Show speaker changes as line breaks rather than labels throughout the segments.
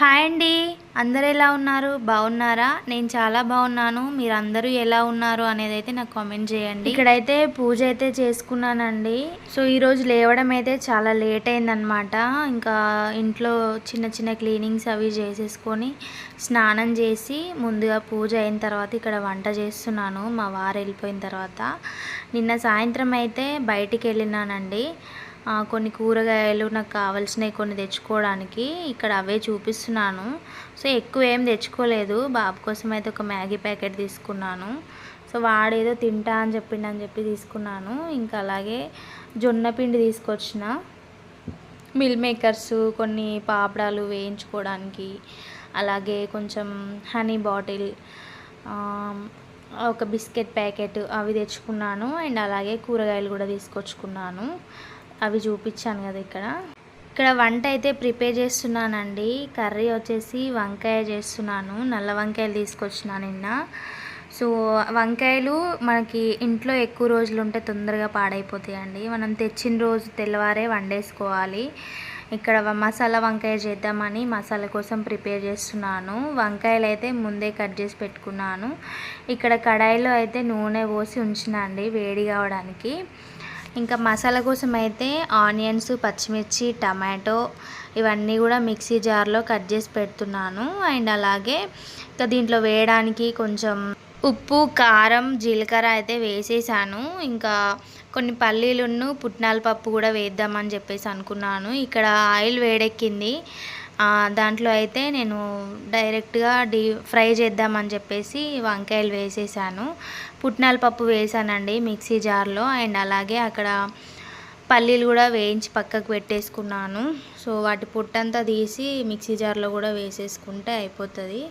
Hi అండి. అందరు ఎలా ఉన్నారు? బాగున్నారా? నేను చాలా బాగున్నాను. మీరు అందరూ ఎలా ఉన్నారు అనేది అయితే నాకు కామెంట్ చేయండి. ఇక్కడైతే పూజ అయితే చేసుకున్నానండి. సో ఈరోజు లేవడం అయితే చాలా లేట్ అయిందనమాట ఇంకా ఇంట్లో చిన్న చిన్న క్లీనింగ్స్ అవి చేసేసుకొని స్నానం చేసి ముందుగా పూజ అయిన తర్వాత ఇక్కడ వంట చేస్తున్నాను. మా వారు వెళ్ళిపోయిన తర్వాత. నిన్న సాయంత్రం అయితే బయటికి వెళ్ళినానండి. కొన్ని కూరగాయలు నాకు కావాల్సినవి కొన్ని తెచ్చుకోవడానికి ఇక్కడ అవే చూపిస్తున్నాను. సో ఎక్కువ ఏం తెచ్చుకోలేదు. బాబు కోసం అయితే ఒక మ్యాగీ ప్యాకెట్ తీసుకున్నాను. సో వాడేదో తింటా అని చెప్పిండని చెప్పి తీసుకున్నాను. ఇంకా అలాగే జొన్న పిండి తీసుకొచ్చిన. మిల్ మేకర్స్ కొన్ని పాపడాలు వేయించుకోవడానికి. అలాగే కొంచెం హనీ బాటిల్ ఒక బిస్కెట్ ప్యాకెట్ అవి తెచ్చుకున్నాను. అండ్ అలాగే కూరగాయలు కూడా తీసుకొచ్చుకున్నాను. అవి చూపించాను కదా ఇక్కడ. ఇక్కడ వంట అయితే ప్రిపేర్ చేస్తున్నానండి. కర్రీ వచ్చేసి వంకాయ చేస్తున్నాను. నల్ల వంకాయలు తీసుకొచ్చిన నిన్న. సో వంకాయలు మనకి ఇంట్లో ఎక్కువ రోజులు ఉంటే తొందరగా పాడైపోతాయండి. మనం తెచ్చిన రోజు తెల్లవారే వండేసుకోవాలి. ఇక్కడ మసాలా వంకాయ చేద్దామని మసాలా కోసం ప్రిపేర్ చేస్తున్నాను. వంకాయలు అయితే ముందే కట్ చేసి పెట్టుకున్నాను. ఇక్కడ కడాయిలో అయితే నూనె పోసి ఉంచిన అండి వేడి కావడానికి. ఇంకా మసాలా కోసం అయితే ఆనియన్స్ పచ్చిమిర్చి టమాటో ఇవన్నీ కూడా మిక్సీ జార్లో కట్ చేసి పెడుతున్నాను. అండ్ అలాగే ఇంకా దీంట్లో వేయడానికి కొంచెం ఉప్పు కారం జీలకర్ర అయితే వేసేసాను. ఇంకా కొన్ని పల్లీలున్ను పుట్నాల పప్పు కూడా వేద్దామని చెప్పేసి అనుకున్నాను. ఇక్కడ ఆయిల్ వేడెక్కింది. దాంట్లో అయితే నేను డైరెక్ట్గా డీ ఫ్రై చేద్దామని చెప్పేసి వంకాయలు వేసేసాను. పుట్నాల పప్పు వేసానండి మిక్సీ జార్లో అండ్ అలాగే అక్కడ పల్లీలు కూడా వేయించి పక్కకు పెట్టేసుకున్నాను. సో వాటి పుట్టంతా తీసి మిక్సీ జార్లో కూడా వేసేసుకుంటే అయిపోతుంది.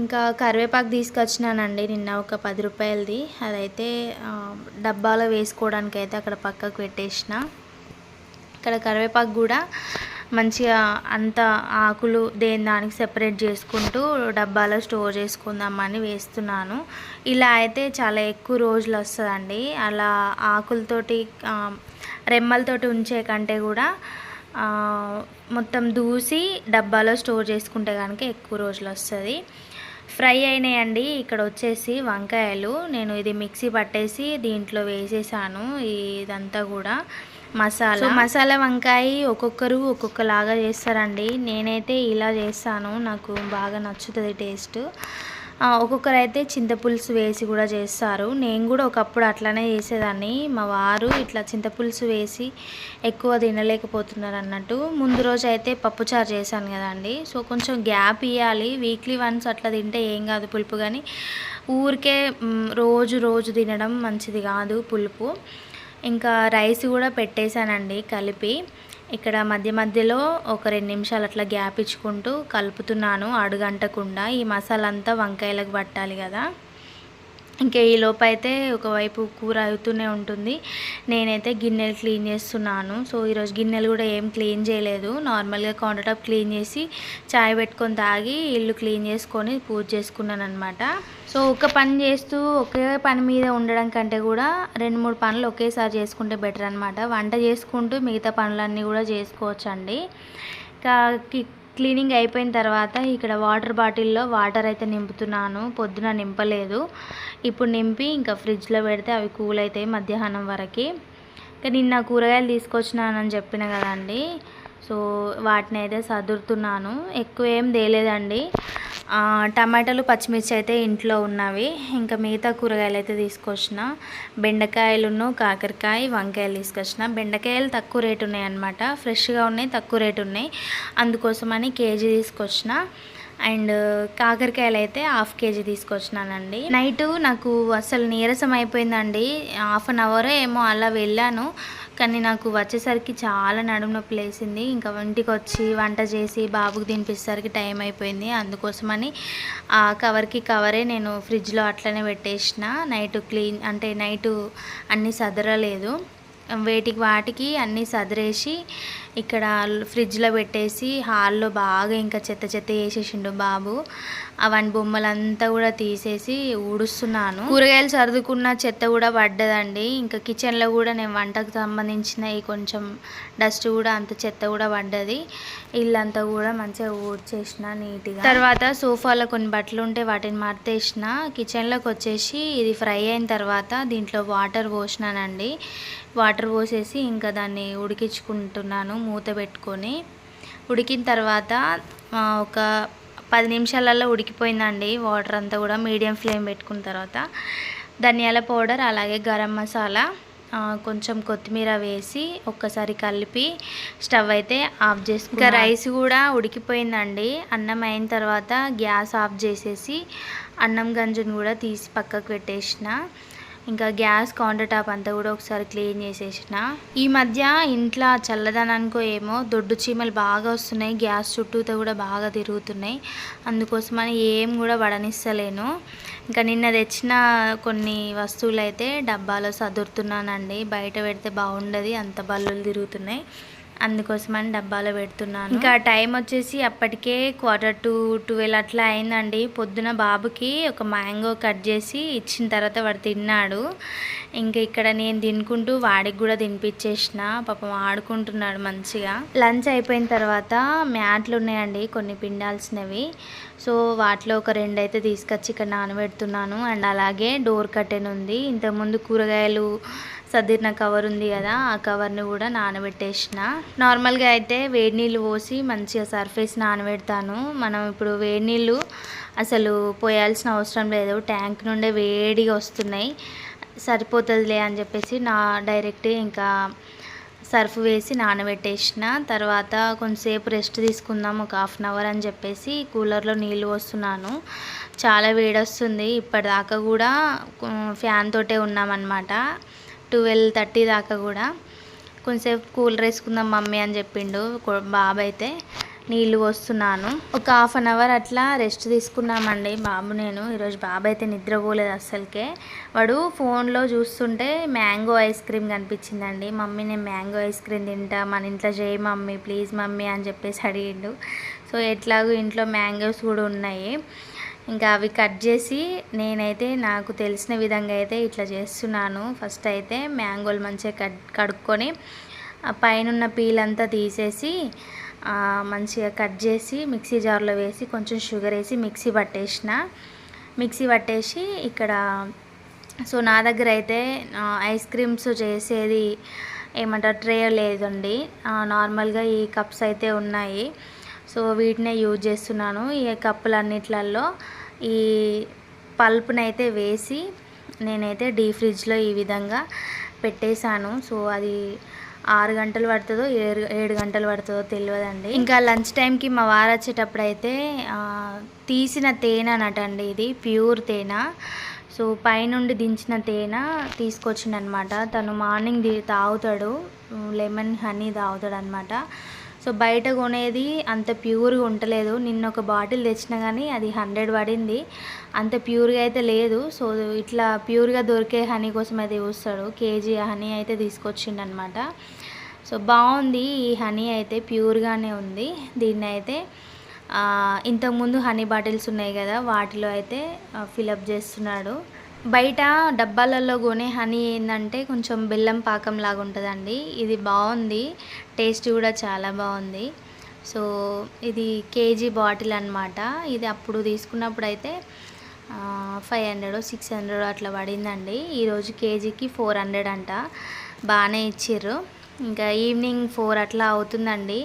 ఇంకా కరివేపాకు తీసుకొచ్చినానండి నిన్న ఒక పది రూపాయలది. అదైతే డబ్బాలో వేసుకోవడానికి అయితే అక్కడ పక్కకు పెట్టేసిన. ఇక్కడ కరివేపాకు కూడా మంచిగా అంత ఆకులు దేని దానికి సెపరేట్ చేసుకుంటూ డబ్బాలో స్టోర్ చేసుకుందామని వేస్తున్నాను. ఇలా అయితే చాలా ఎక్కువ రోజులు వస్తుందండి. అలా ఆకులతోటి రెమ్మలతోటి ఉంచే కంటే కూడా మొత్తం దూసి డబ్బాలో స్టోర్ చేసుకుంటే కనుక ఎక్కువ రోజులు వస్తుంది. ఫ్రై అయినాయండి. ఇక్కడ వచ్చేసి వంకాయలు. నేను ఇది మిక్సీ పట్టేసి దీంట్లో వేసేసాను. ఇదంతా కూడా మసాలా. మసాలా వంకాయ ఒక్కొక్కరు ఒక్కొక్కలాగా చేస్తారండి. నేనైతే ఇలా చేస్తాను. నాకు బాగా నచ్చుతుంది టేస్ట్. ఒక్కొక్కరు అయితే చింతపులుసు వేసి కూడా చేస్తారు. నేను కూడా ఒకప్పుడు అట్లానే చేసేదాన్ని. మా వారు ఇట్లా చింతపులుసు వేసి ఎక్కువ తినలేకపోతున్నారు అన్నట్టు. ముందు రోజు అయితే పప్పుచారు చేశాను కదండి. సో కొంచెం గ్యాప్ ఇవ్వాలి వీక్లీ వన్స్ అట్లా తింటే ఏం కాదు పులుపు. కానీ ఊరికే రోజు రోజు తినడం మంచిది కాదు పులుపు. ఇంకా రైస్ కూడా పెట్టేశానండి కలిపి. ఇక్కడ మధ్య మధ్యలో ఒక రెండు నిమిషాలు అట్లా గ్యాప్ ఇచ్చుకుంటూ కలుపుతున్నాను అడుగంటకుండా. ఈ మసాలా అంతా వంకాయలకు పట్టాలి కదా. ఇంకా ఈ లోప అయితే ఒకవైపు కూర అవుతూనే ఉంటుంది. నేనైతే గిన్నెలు క్లీన్ చేస్తున్నాను. సో ఈరోజు గిన్నెలు కూడా ఏం క్లీన్ చేయలేదు. నార్మల్గా కౌంటర్ టాప్ క్లీన్ చేసి చాయ్ పెట్టుకొని తాగి ఇల్లు క్లీన్ చేసుకొని పూజ చేసుకున్నాను అనమాట సో ఒక పని చేస్తూ ఒకే పని మీద ఉండడం కంటే కూడా రెండు మూడు పనులు ఒకేసారి చేసుకుంటే బెటర్ అనమాట వంట చేసుకుంటూ మిగతా పనులన్నీ కూడా చేసుకోవచ్చండి. ఇంకా కి- క్లీనింగ్ అయిపోయిన తర్వాత ఇక్కడ వాటర్ బాటిల్లో వాటర్ అయితే నింపుతున్నాను. పొద్దున నింపలేదు. ఇప్పుడు నింపి ఇంకా ఫ్రిడ్జ్లో పెడితే అవి కూల్ అవుతాయి మధ్యాహ్నం వరకు. ఇంకా నిన్న కూరగాయలు తీసుకొచ్చినానని చెప్పిన కదండి. సో వాటిని అయితే సదురుతున్నాను. ఎక్కువ ఏం తేలేదండి. టమాటాలు పచ్చిమిర్చి అయితే ఇంట్లో ఉన్నవి. ఇంకా మిగతా కూరగాయలు అయితే తీసుకొచ్చిన. బెండకాయలును కాకరకాయ వంకాయలు తీసుకొచ్చిన. బెండకాయలు తక్కువ రేటు ఉన్నాయి అనమాట ఫ్రెష్గా ఉన్నాయి తక్కువ రేటు ఉన్నాయి. అందుకోసమని కేజీ తీసుకొచ్చిన. అండ్ కాకరకాయలు అయితే హాఫ్ కేజీ తీసుకొచ్చినానండి. నైట్ నాకు అసలు నీరసం అయిపోయిందండి. హాఫ్ అన్ అవర్ ఏమో అలా వెళ్ళాను. కానీ నాకు వచ్చేసరికి చాలా నడుము నొప్పి లేసింది ఇంకా ఇంటికి వచ్చి వంట చేసి బాబుకి తినిపించేసరికి టైం అయిపోయింది. అందుకోసమని ఆ కవర్కి కవరే నేను ఫ్రిడ్జ్లో అట్లనే పెట్టేసిన. నైట్ క్లీన్ అంటే నైట్ అన్నీ సదరలేదు. వేటికి వాటికి అన్నీ సదిరేసి ఇక్కడ ఫ్రిడ్జ్లో పెట్టేసి హాల్లో బాగా ఇంకా చెత్త చెత్త వేసేసిండు బాబు. అవన్నీ బొమ్మలంతా కూడా తీసేసి ఊడుస్తున్నాను. కూరగాయలు సర్దుకున్న చెత్త కూడా పడ్డదండి. ఇంకా కిచెన్లో కూడా నేను వంటకు సంబంధించిన కొంచెం డస్ట్ కూడా అంత చెత్త కూడా పడ్డది. ఇల్లంతా కూడా మంచిగా ఊడ్చేసిన నీట్గా. తర్వాత సోఫాలో కొన్ని బట్టలు ఉంటే వాటిని మర్తేసిన కిచెన్లోకి వచ్చేసి ఇది ఫ్రై అయిన తర్వాత దీంట్లో వాటర్ పోసినానండి. వాటర్ వాటర్ పోసేసి ఇంకా దాన్ని ఉడికించుకుంటున్నాను మూత పెట్టుకొని. ఉడికిన తర్వాత ఒక పది నిమిషాలలో ఉడికిపోయిందండి వాటర్ అంతా కూడా మీడియం ఫ్లేమ్ పెట్టుకున్న తర్వాత. ధనియాల పౌడర్ అలాగే గరం మసాలా కొంచెం కొత్తిమీర వేసి ఒక్కసారి కలిపి స్టవ్ అయితే ఆఫ్ చేసి ఇంకా రైస్ కూడా ఉడికిపోయిందండి. అన్నం అయిన తర్వాత గ్యాస్ ఆఫ్ చేసేసి అన్నం గంజుని కూడా తీసి పక్కకు పెట్టేసిన. ఇంకా గ్యాస్ కౌంటర్ టాప్ అంతా కూడా ఒకసారి క్లీన్ చేసేసిన. ఈ మధ్య ఇంట్లో చల్లదనానికో ఏమో దొడ్డు చీమలు బాగా వస్తున్నాయి గ్యాస్ చుట్టూతో కూడా బాగా తిరుగుతున్నాయి. అందుకోసమని ఏం కూడా వడనిస్తలేను. ఇంకా నిన్న తెచ్చిన కొన్ని వస్తువులు అయితే డబ్బాలో సదురుతున్నానండి. బయట పెడితే బాగుండదు అంత బల్లులు తిరుగుతున్నాయి. అందుకోసమని డబ్బాలో పెడుతున్నాను. ఇంకా టైం వచ్చేసి అప్పటికే క్వార్టర్ టు ట్వెల్వ్ అట్లా అయిందండి. పొద్దున బాబుకి ఒక మ్యాంగో కట్ చేసి ఇచ్చిన తర్వాత వాడు తిన్నాడు. ఇంకా ఇక్కడ నేను తినుకుంటూ వాడికి కూడా తినిపించేసిన. పాపం ఆడుకుంటున్నాడు మంచిగా. లంచ్ అయిపోయిన తర్వాత మ్యాట్లు ఉన్నాయండి కొన్ని పిండాల్సినవి. సో వాటిలో ఒక రెండు అయితే తీసుకొచ్చి ఇక్కడ నానబెడుతున్నాను. అండ్ అలాగే డోర్ కర్టెన్ ఉంది. ఇంతకుముందు కూరగాయలు సదిరిన కవర్ ఉంది కదా ఆ కవర్ని కూడా నానబెట్టేసిన. నార్మల్గా అయితే వేడి నీళ్ళు పోసి మంచిగా సర్ఫేస్ నానబెడతాను. మనం ఇప్పుడు వేడి నీళ్ళు అసలు పోయాల్సిన అవసరం లేదు. ట్యాంక్ నుండే వేడిగా వస్తున్నాయి. సరిపోతుందిలే అని చెప్పేసి నా డైరెక్ట్ ఇంకా సర్ఫ్ వేసి నానబెట్టేసిన. తర్వాత కొంచెంసేపు రెస్ట్ తీసుకుందాం ఒక హాఫ్ అన్ అవర్ అని చెప్పేసి కూలర్లో నీళ్ళు పోస్తున్నాను. చాలా వేడొస్తుంది ఇప్పటిదాకా కూడా ఫ్యాన్ తోటే ఉన్నామన్నమాట. ట్వెల్వ్ థర్టీ దాకా కూడా కొంచెంసేపు కూలర్ వేసుకుందాం మమ్మీ అని చెప్పిండు బాబు అయితే నీళ్ళు పోస్తున్నాను. ఒక హాఫ్ అన్ అవర్ అట్లా రెస్ట్ తీసుకున్నామండి బాబు నేను. ఈరోజు బాబు అయితే నిద్రపోలేదు అస్సలకే. వాడు ఫోన్లో చూస్తుంటే మ్యాంగో ఐస్ క్రీమ్ కనిపించిందండి. మమ్మీ నేను మ్యాంగో ఐస్ క్రీమ్ తింటా మన ఇంట్లో చేయి మమ్మీ ప్లీజ్ మమ్మీ అని చెప్పేసి అడిగిండు. సో ఎట్లాగో ఇంట్లో మ్యాంగోస్ కూడా ఉన్నాయి. ఇంకా అవి కట్ చేసి నేనైతే నాకు తెలిసిన విధంగా అయితే ఇట్లా చేస్తున్నాను. ఫస్ట్ అయితే మ్యాంగోలు మంచిగా కట్ కడుక్కొని పైన పీల్ అంతా తీసేసి మంచిగా కట్ చేసి మిక్సీ జార్లో వేసి కొంచెం షుగర్ వేసి మిక్సీ పట్టేసిన. మిక్సీ పట్టేసి ఇక్కడ సో నా దగ్గర అయితే ఐస్ క్రీమ్స్ చేసేది ఏమంటారు ట్రే లేదండి. నార్మల్గా ఈ కప్స్ అయితే ఉన్నాయి. సో వీటినే యూజ్ చేస్తున్నాను. ఈ కప్పులన్నిట్లల్లో ఈ పల్ప్ని అయితే వేసి నేనైతే డీ ఫ్రిడ్జ్లో ఈ విధంగా పెట్టేశాను. సో అది ఆరు గంటలు పడుతుందో ఏడు ఏడు గంటలు పడుతుందో తెలియదండి. ఇంకా లంచ్ టైంకి మా వారు వచ్చేటప్పుడు అయితే తీసిన తేనె అనటండి ఇది ప్యూర్ తేనె. సో పైనుండి దించిన తేనె తీసుకొచ్చిండనమాట. తను మార్నింగ్ తాగుతాడు లెమన్ హనీ తాగుతాడు అనమాట సో బయట కొనేది అంత ప్యూర్గా ఉండలేదు. నిన్న ఒక బాటిల్ తెచ్చినా కానీ అది హండ్రెడ్ పడింది. అంత ప్యూర్గా అయితే లేదు. సో ఇట్లా ప్యూర్గా దొరికే హనీ కోసం అయితే చూస్తాడు కేజీ హనీ అయితే తీసుకొచ్చిండనమాట. సో బాగుంది ఈ హనీ అయితే ప్యూర్గానే ఉంది. దీన్ని అయితే ఇంతకుముందు హనీ బాటిల్స్ ఉన్నాయి కదా వాటిలో అయితే ఫిలప్ చేస్తున్నాడు. బయట డబ్బాలలో కొనే హనీ ఏంటంటే కొంచెం బెల్లం పాకం లాగా ఉంటుందండి ఇది బాగుంది. టేస్ట్ కూడా చాలా బాగుంది. సో ఇది కేజీ బాటిల్ అనమాట ఇది అప్పుడు తీసుకున్నప్పుడు అయితే ఫైవ్ హండ్రెడ్ సిక్స్ హండ్రెడ్ అట్లా పడిందండి. ఈరోజు కేజీకి ఫోర్ హండ్రెడ్ అంట. బాగానే ఇచ్చిర్రు. ఇంకా ఈవినింగ్ ఫోర్ అట్లా అవుతుందండి.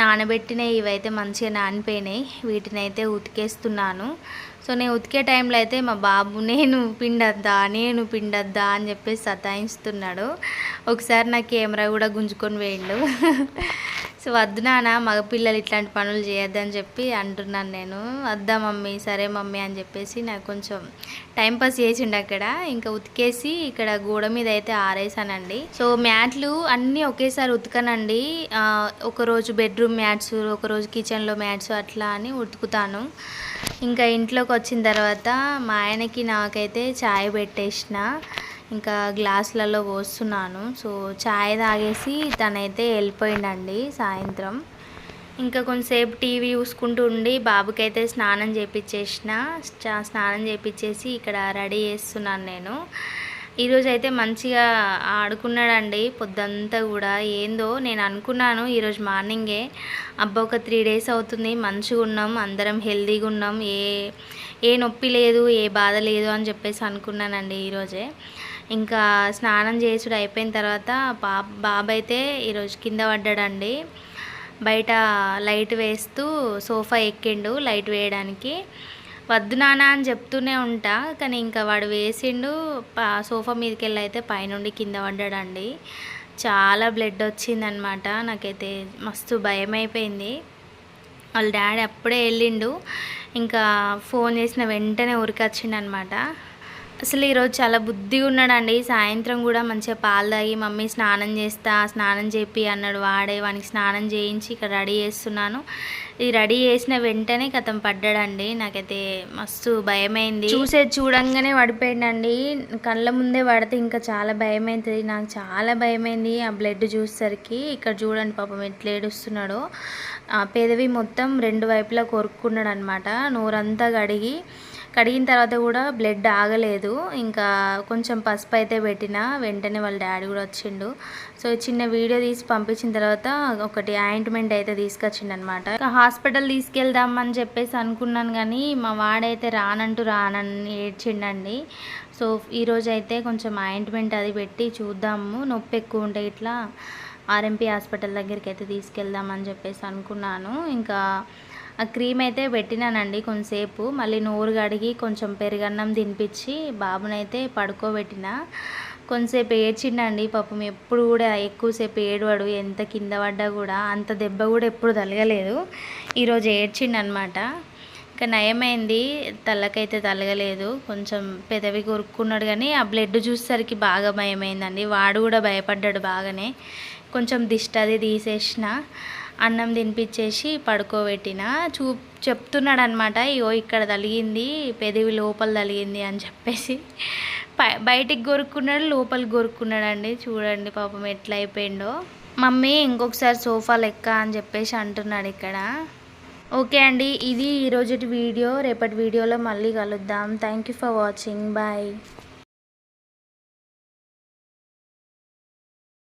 నానబెట్టినవి ఇవైతే మంచిగా నానిపోయినాయి. వీటిని అయితే ఉతికేస్తున్నాను. సో నేను ఉతికే టైంలో అయితే మా బాబు నేను పిండద్దా నేను పిండద్దా అని చెప్పేసి సతాయిస్తున్నాడు. ఒకసారి నా కెమెరా కూడా గుంజుకొని వేయండు సో వద్దు నాన్న మగపిల్లలు ఇట్లాంటి పనులు చేయొద్దని చెప్పి అంటున్నాను నేను. వద్దా మమ్మీ సరే మమ్మీ అని చెప్పేసి నాకు కొంచెం టైం పాస్ చేసిండు అక్కడ. ఇంకా ఉతికేసి ఇక్కడ గోడ మీద అయితే ఆరేసానండి. సో మ్యాట్లు అన్నీ ఒకేసారి ఉతకనండి. ఒకరోజు బెడ్రూమ్ మ్యాట్స్ ఒకరోజు కిచెన్లో మ్యాట్స్ అట్లా అని ఉతుకుతాను. ఇంకా ఇంట్లోకి వచ్చిన తర్వాత మా ఆయనకి నాకైతే చాయ్ పెట్టేసిన. ఇంకా గ్లాసులలో పోస్తున్నాను. సో చాయ్ తాగేసి తనైతే వెళ్ళిపోయిండండి సాయంత్రం. ఇంకా కొంతసేపు టీవీ చూసుకుంటూ ఉండి బాబుకైతే స్నానం చేపించేసిన చా- స్నానం చేపించేసి ఇక్కడ రెడీ చేస్తున్నాను నేను. ఈరోజు అయితే మంచిగా ఆడుకున్నాడండి. పొద్దంతా కూడా ఏందో నేను అనుకున్నాను ఈరోజు మార్నింగే. అబ్బా ఒక త్రీ డేస్ అవుతుంది. మంచిగా ఉన్నాం. అందరం హెల్తీగా ఉన్నాం. ఏ ఏ నొప్పి లేదు ఏ బాధ లేదు అని చెప్పేసి అనుకున్నానండి ఈరోజే. ఇంకా స్నానం చేసుడు అయిపోయిన తర్వాత బా బాబు అయితే ఈరోజు కింద పడ్డాడండి. బయట లైట్ వేస్తూ సోఫా ఎక్కిండు లైట్ వేయడానికి. వద్దు నాన్న అని చెప్తూనే ఉంటా కానీ ఇంకా వాడు వేసిండు పా సోఫా మీదకి వెళ్ళి అయితే పైనుండి కింద పడ్డాడండి. చాలా బ్లడ్ వచ్చిందనమాట నాకైతే మస్తు భయం అయిపోయింది వాళ్ళ డాడీ అప్పుడే వెళ్ళిండు ఇంకా ఫోన్ చేసిన వెంటనే ఉరికొచ్చిండనమాట అసలు ఈరోజు చాలా బుద్ధిగా ఉన్నాడండి. సాయంత్రం కూడా మంచిగా పాలు తాగి మమ్మీ స్నానం చేస్తా స్నానం చేపి అన్నాడు వాడే. వానికి స్నానం చేయించి ఇక్కడ రెడీ చేస్తున్నాను. ఇది రెడీ చేసిన వెంటనే కథం పడ్డాడండి. నాకైతే మస్తు భయమైంది. చూసే చూడంగానే పడిపోయిందండి కళ్ళ ముందే పడితే ఇంకా చాలా భయం అవుతుంది నాకు చాలా భయమైంది ఆ బ్లడ్ చూసేసరికి ఇక్కడ చూడండి పాపం ఎట్లా ఏడుస్తున్నాడో. ఆ పెదవి మొత్తం రెండు వైపులా కొరుక్కున్నాడు అనమాట నోరంతా కడిగి కడిగిన తర్వాత కూడా బ్లడ్ ఆగలేదు. ఇంకా కొంచెం పసుపు అయితే పెట్టిన వెంటనే వాళ్ళ డాడీ కూడా వచ్చిండు. సో చిన్న వీడియో తీసి పంపించిన తర్వాత ఒకటి ఆయింట్మెంట్ అయితే తీసుకొచ్చిండు అనమాట హాస్పిటల్ తీసుకెళ్దామని చెప్పేసి అనుకున్నాను కానీ మా వాడైతే రానంటూ రానని ఏడ్చిండండి. సో ఈరోజు అయితే కొంచెం ఆయింట్మెంట్ అది పెట్టి చూద్దాము. నొప్పి ఎక్కువ ఉంటే ఇట్లా ఆర్ఎంపీ హాస్పిటల్ దగ్గరికి అయితే తీసుకెళ్దామని చెప్పేసి అనుకున్నాను. ఇంకా ఆ క్రీమ్ అయితే పెట్టినానండి కొంతసేపు. మళ్ళీ నోరు కడిగి కొంచెం పెరుగన్నం తినిపించి బాబునైతే పడుకోబెట్టిన. కొంతసేపు ఏడ్చిండండి పాపం. ఎప్పుడు కూడా ఎక్కువసేపు ఏడవాడు ఎంత కింద పడ్డా కూడా అంత దెబ్బ కూడా ఎప్పుడు తలగలేదు ఈరోజు ఏడ్చిండు అనమాట ఇంకా నయమైంది. తలకైతే తలగలేదు. కొంచెం పెదవి కొరుక్కున్నాడు కానీ ఆ బ్లడ్ చూసేసరికి బాగా భయమైందండి. వాడు కూడా భయపడ్డాడు బాగానే. కొంచెం దిష్టి అది తీసేసిన. అన్నం తినిపించేసి పడుకోబెట్టిన. చూ చెప్తున్నాడు అనమాట ఇగో ఇక్కడ తలిగింది పెదవి లోపల తలిగింది అని చెప్పేసి. బయటికి గొరుక్కున్నాడు లోపలికి గొరుక్కున్నాడండి. చూడండి పాపం ఎట్లా అయిపోయిండో మమ్మీ ఇంకొకసారి సోఫా లెక్క అని చెప్పేసి అంటున్నాడు ఇక్కడ. ఓకే అండి ఇది ఈరోజుటి వీడియో. రేపటి వీడియోలో మళ్ళీ కలుద్దాం. Thank you for watching. Bye.